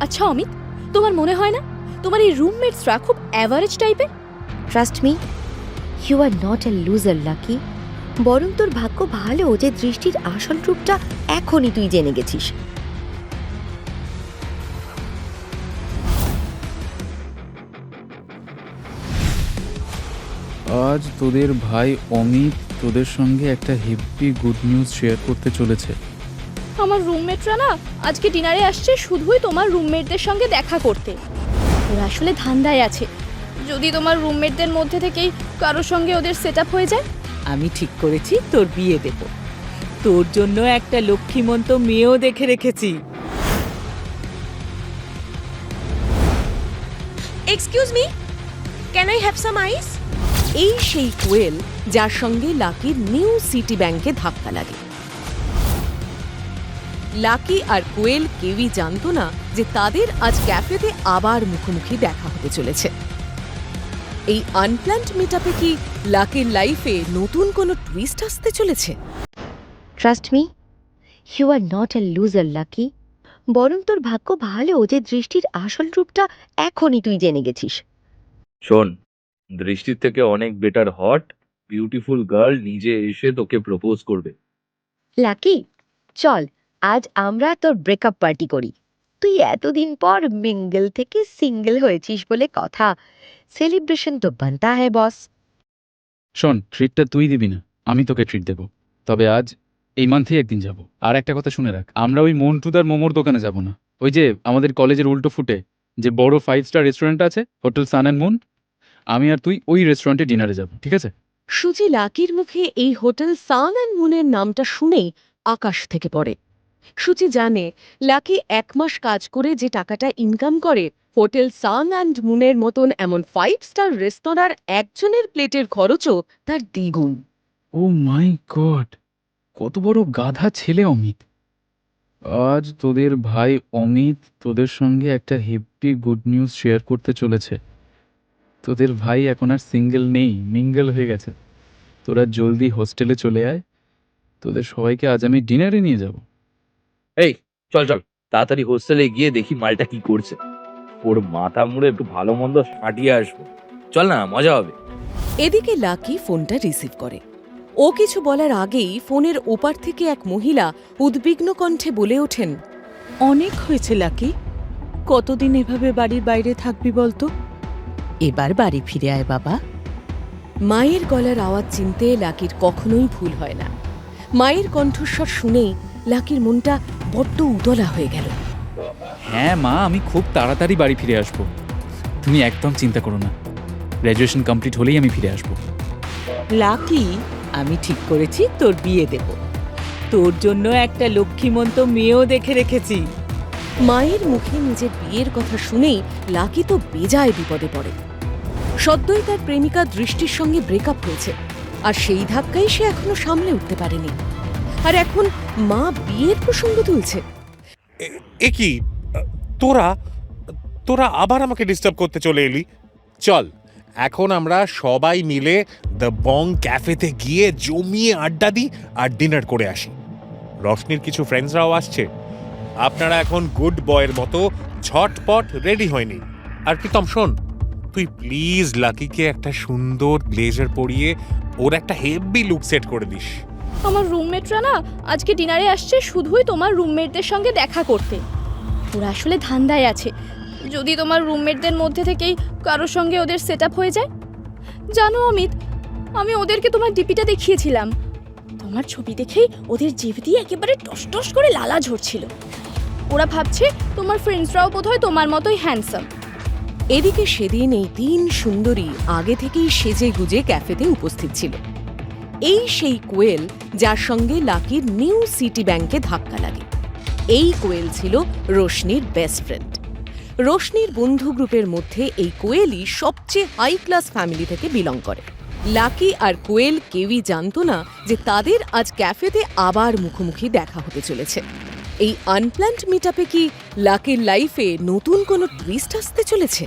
আচ্ছা অমিত তোমার মনে হয় না তোমার এই রুমমেটসরা খুব অ্যাভারেজ টাইপের trust me you are not a loser Lucky বরং তোর ভাগ্য ভালো যে দৃষ্টির আসল রূপটা এখনই তুই জেনে গেছিস। আজ তোদের ভাই অমিত তোদের সঙ্গে একটা হেভি গুড নিউজ শেয়ার করতে চলেছে। আমার রুমমেটরা না আজকে ডিনারে আসছে শুধুই তোমার রুমমেটদের সঙ্গে দেখা করতে। ওরা আসলে ধান্দায় আছে। যদি তোমার রুমমেটদের মধ্যে থেকেই কারোর সঙ্গে ওদের সেট হয়ে যায়? আমি ঠিক করেছি তোর বিয়ে দেব। তোর জন্য একটা লক্ষ্মীমন্ত মেয়েও দেখে রেখেছি। Excuse me can I have some ice এই সেই কোয়েল যার সঙ্গে লাকির নিউ সিটি ব্যাংকে ধাক্কা লাগে। লাকি আর কোয়েল কেউই জানতো না যে তাদের আজ ক্যাফেতে আবার মুখোমুখি দেখা হতে চলেছে। এই আনপ্ল্যান্ড মিটআপে কি লাকির লাইফে নতুন কোনো টুইস্ট আসতে চলেছে? Trust me you are not a loser Lucky বরং তোর ভাগ্য ভালো যে দৃষ্টির আসল রূপটা এখনই তুই জেনে গেছিস। শোন দৃষ্টির থেকে অনেক বেটার হট বিউটিফুল গার্ল নিজে এসে তোকে প্রপোজ করবে। লাকি চল। আজ আমরা তোর ব্রেকআপ পার্টি করি। তুই এতদিন পর মিঙ্গল থেকে সিঙ্গেল হয়েছিস বলে কথা। সেলিব্রেশন তো বানতা হ্যায় বস শোন ট্রিটটা তুই দিবি না আমি তোকে ট্রিট দেব। তবে আজ এই মান্থেই একদিন যাব। আর একটা কথা শুনে রাখ আমরা ওই মন্টুদার মোমোর দোকানে যাব না। ওই যে আমাদের কলেজের উল্টো ফুটে যে বড় ফাইভ স্টার রেস্টুরেন্ট আছে হোটেল সান অ্যান্ড মুন আমি আর তুই ওই রেস্টুরেন্টে ডিনারে যাব ঠিক আছে? সুজি লাকির মুখে এই হোটেল সান অ্যান্ড মুনের নামটা শুনেই আকাশ থেকে পড়ে। সুচি জানে, লাকি এক মাস কাজ করে যে টাকাটা ইনকাম করে, হোটেল সান অ্যান্ড মুনের মতন এমন ফাইভ স্টার রেস্তোরাঁর একজনের প্লেটের খরচও তার দ্বিগুণ। ও মাই গড, কত বড় গাধা ছেলে অমিত। আজ তোদের ভাই অমিত তোদের সঙ্গে একটা হেভি গুড নিউজ শেয়ার করতে চলেছে। তোদের ভাই এখন আর সিঙ্গেল নেই মিঙ্গেল হয়ে গেছে। তোরা জলদি হোস্টেলে চলে আয়, তোদের সবাইকে আজ আমি ডিনারে নিয়ে যাব। এই চল চল। তাড়াতাড়ি হোস্টেলে গিয়ে দেখি মালটা কি করছে। ওর মাথা মুড়ে একটু ভালো মন্দ ফাটিয়ে আসব। চল না মজা হবে। এদিকে লাকি ফোনটা রিসিভ করে। ও কিছু বলার আগেই ফোনের ওপার থেকে এক মহিলা উদ্বিগ্ন কণ্ঠে বলে ওঠেন অনেক হয়েছে লাকি। কতদিন এভাবে বাড়ির বাইরে থাকবি বলতো? এবার বাড়ি ফিরে আয় বাবা। মায়ের গলার আওয়াজ চিনতে লাকির কখনোই ভুল হয় না। মায়ের কণ্ঠস্বর শুনেই লাকির মনটা বড্ড উতলা হয়ে গেল। হ্যাঁ মা আমি খুব তাড়াতাড়ি বাড়ি ফিরে আসব। তুমি একদম চিন্তা করো না। গ্র্যাজুয়েশন কমপ্লিট হলেই আমি ফিরে আসব। লাকি আমি ঠিক করেছি তোর বিয়ে দেব। তোর জন্য একটা লক্ষ্মীমন্ত মেয়েও দেখে রেখেছি। মায়ের মুখে নিজের বিয়ের কথা শুনেই লাকি তো বেজায় বিপদে পড়ে। সদ্যই তার প্রেমিকা দৃষ্টির সঙ্গে ব্রেকআপ হয়েছে আর সেই ধাক্কাই সে এখনও সামলে উঠতে পারেনি। আর এখন মা বিয়ের প্রসঙ্গ তুলছে। এ- কি? তোরা তোরা আবার আমাকে ডিস্টার্ব করতে চলে এলি। চল এখন আমরা সবাই মিলে দ্য বং ক্যাফেতে গিয়ে জমিয়ে আড্ডা দিই আর ডিনার করে আসি। রশনির কিছু ফ্রেন্ডসরাও আসছে। আপনারা এখন গুড বয়ের মতো ঝটপট রেডি হয়নি। আর প্রীতম শোন তুই প্লিজ লাকিকে একটা সুন্দর ব্লেজার পরিয়ে ওর একটা হেভি লুক সেট করে দিস। আমার রুমমেটরা না আজকে ডিনারে আসছে শুধুই তোমার রুমমেটদের সঙ্গে দেখা করতে। ওরা আসলে ধান্দায় আছে। যদি তোমার রুমমেটদের মধ্যে থেকেই কারোর সঙ্গে ওদের সেট হয়ে যায়? জানো অমিত, আমি ওদেরকে তোমার ডিপিটা দেখিয়েছিলাম। তোমার ছবি দেখেই ওদের জিভ দিয়ে একেবারে টস টস করে লালা ঝরছিল। ওরা ভাবছে তোমার ফ্রেন্ডসরাও বোধহয় তোমার মতোই হ্যান্ডসাম এদিকে সেদিন এই তিন সুন্দরী আগে থেকেই সেজে গুজে ক্যাফেতে উপস্থিত ছিল। এই সেই কোয়েল যার সঙ্গে লাকির নিউ সিটি ব্যাংকে ধাক্কা লাগে। এই কোয়েল ছিল রোশনির বেস্ট ফ্রেন্ড। রোশনির বন্ধু গ্রুপের মধ্যে এই কোয়েলই সবচেয়ে হাই ক্লাস ফ্যামিলি থেকে বিলং করে। লাকি আর কোয়েল কেউই জানতো না যে তাদের আজ ক্যাফেতে আবার মুখোমুখি দেখা হতে চলেছে। এই আনপ্ল্যান্ড মিটআপে কি লাকির লাইফে নতুন কোনো টুইস্ট আসতে চলেছে?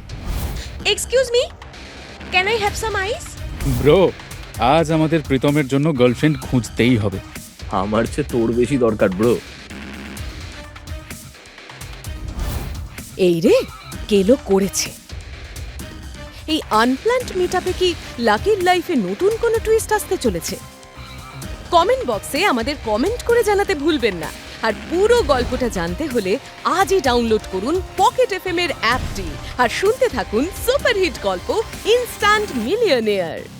Excuse me can I have some ice bro আজ আমাদের প্রীতমের জন্য গার্লফ্রেন্ড খুঁজতেই হবে। আমার চেয়ে তোর বেশি দরকার ব্রো এই রে কেলো করেছে। এই আনপ্ল্যান্ড মিটআপে কি লাকির লাইফে নতুন কোনো টুইস্ট আসতে চলেছে? কমেন্ট বক্সে আমাদের কমেন্ট করে জানাতে ভুলবেন না। আর পুরো গল্পটা জানতে হলে আজই ডাউনলোড করুন পকেট এফএম এর অ্যাপটি আর শুনতে থাকুন সুপারহিট গল্প ইনস্ট্যান্ট মিলিয়নিয়ার